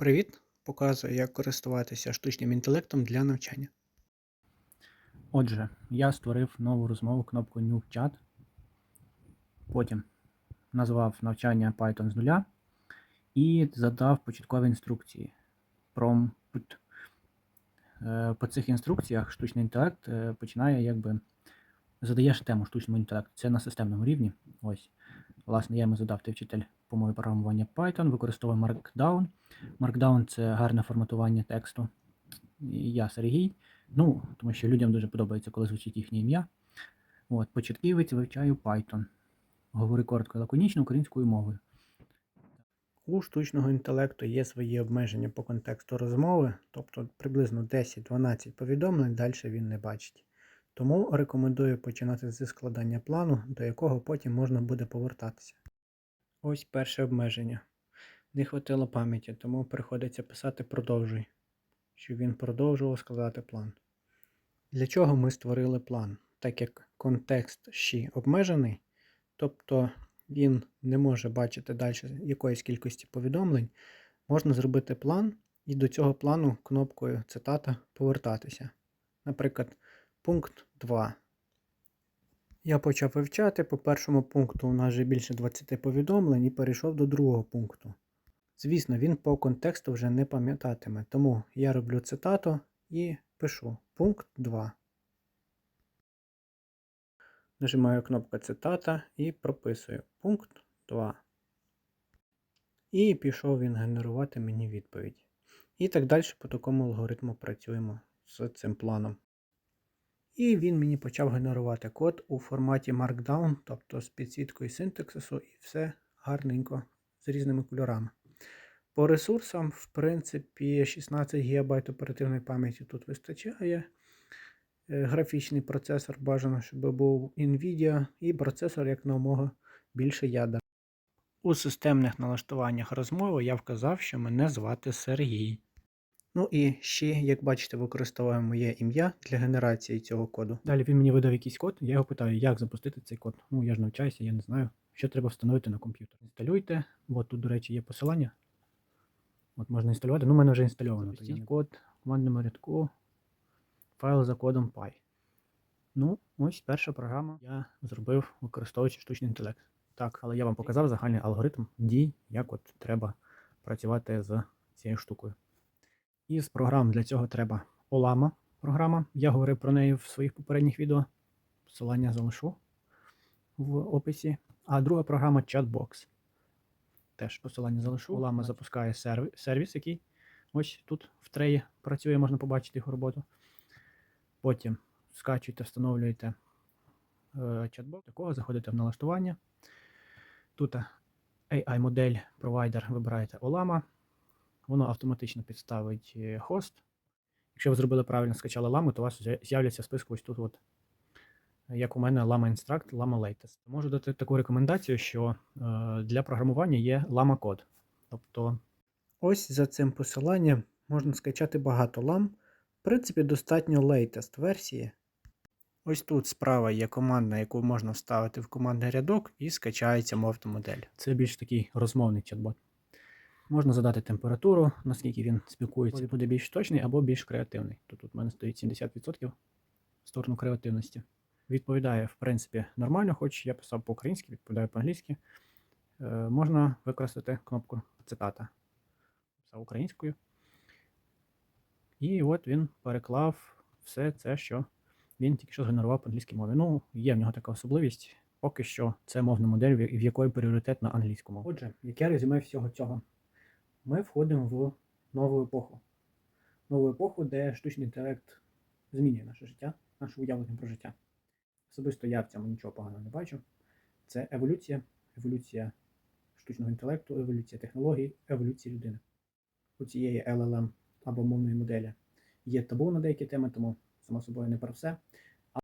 Привіт! Показую, як користуватися штучним інтелектом для навчання. Отже, я створив нову розмову кнопку New Chat. Потім назвав навчання Python з нуля і задав початкові інструкції. Prompt. Е, По цих інструкціях штучний інтелект е, починає якби задаєш тему штучному інтелекту. Це на системному рівні. Ось. Власне, я йому задав ти вчитель по мові програмування Python, використовую Markdown. Markdown це гарне форматування тексту. Я Сергій. Ну, тому що людям дуже подобається, коли звучить їхнє ім'я. От, початківець вивчаю Python. Говорю коротко і лаконічно українською мовою. У штучного інтелекту є свої обмеження по контексту розмови, тобто приблизно 10-12 повідомлень далі він не бачить. Тому рекомендую починати зі складання плану, до якого потім можна буде повертатися. Ось перше обмеження. Не хватило пам'яті, тому приходиться писати продовжуй, щоб він продовжував складати план. Для чого ми створили план? Так як контекст ще обмежений, тобто він не може бачити далі якоїсь кількості повідомлень, можна зробити план і до цього плану кнопкою цитата повертатися. Наприклад, пункт 2. Я почав вивчати. По першому пункту у нас вже більше 20 повідомлень і перейшов до другого пункту. Звісно, він по контексту вже не пам'ятатиме, тому я роблю цитату і пишу пункт 2. Нажимаю кнопку цитата і прописую пункт 2. І пішов він генерувати мені відповідь. І так далі по такому алгоритму працюємо з цим планом. І він мені почав генерувати код у форматі Markdown, тобто з підсвіткою синтаксису, і все гарненько з різними кольорами. По ресурсам, в принципі, 16 ГБ оперативної пам'яті тут вистачає. Е, Графічний процесор бажано, щоб був NVIDIA, і процесор як намога більше ядер. У системних налаштуваннях розмови я вказав, що мене звати Сергій. Ну і ще, як бачите, використовуємо моє ім'я для генерації цього коду. Далі він мені видав якийсь код, я його питаю, як запустити цей код. Ну, я ж навчаюся, я не знаю, що треба встановити на комп'ютер. Інсталюйте. От тут, до речі, є посилання. От можна інсталювати. Ну, у мене вже інстальовано. Введіть код в командному рядку, файл за кодом Py. Ну, ось перша програма я зробив, використовуючи штучний інтелект. Так, але я вам показав загальний алгоритм дій, як от треба працювати з цією штукою. Із програм для цього треба Olama програма. Я говорив про неї в своїх попередніх відео. Посилання залишу в описі. А друга програма Chatbox. Теж посилання залишу. Olama запускає сервіс, сервіс, який ось тут в треї працює, можна побачити його роботу. Потім скачуєте, встановлюєте чат-бот, такого заходите в налаштування. Тут AI-модель провайдер вибираєте Olama. Воно автоматично підставить е, хост. Якщо ви зробили правильно, скачали ламу, то у вас з'я- з'являться списку ось тут, от, як у мене Lama Instruct, Lama Latest. Можу дати таку рекомендацію, що е, для програмування є Lama код. Тобто Ось за цим посиланням можна скачати багато лам. В принципі, достатньо latest версії. Ось тут справа є команда, яку можна вставити в командний рядок і скачається мовна модель. Це більш такий розмовний чат-бот. Можна задати температуру, наскільки він спілкується, буде більш точний або більш креативний. То тут в мене стоїть 70% в сторону креативності. Відповідає, в принципі, нормально, хоч я писав по-українськи, відповідаю по-англійськи. Е, можна використати кнопку цитата. Писав українською. І от він переклав все це, що він тільки що згенерував по англійській мові. Ну, є в нього така особливість. Поки що це мовна модель, в в якої пріоритет на англійську мову. Отже, яке резюме всього цього? Ми входимо в нову епоху. Нову епоху, де штучний інтелект змінює наше життя, наше уявлення про життя. Особисто я в цьому нічого поганого не бачу. Це еволюція, еволюція штучного інтелекту, еволюція технологій, еволюція людини. У цієї LLM або мовної моделі є табу на деякі теми, тому само собою не про все.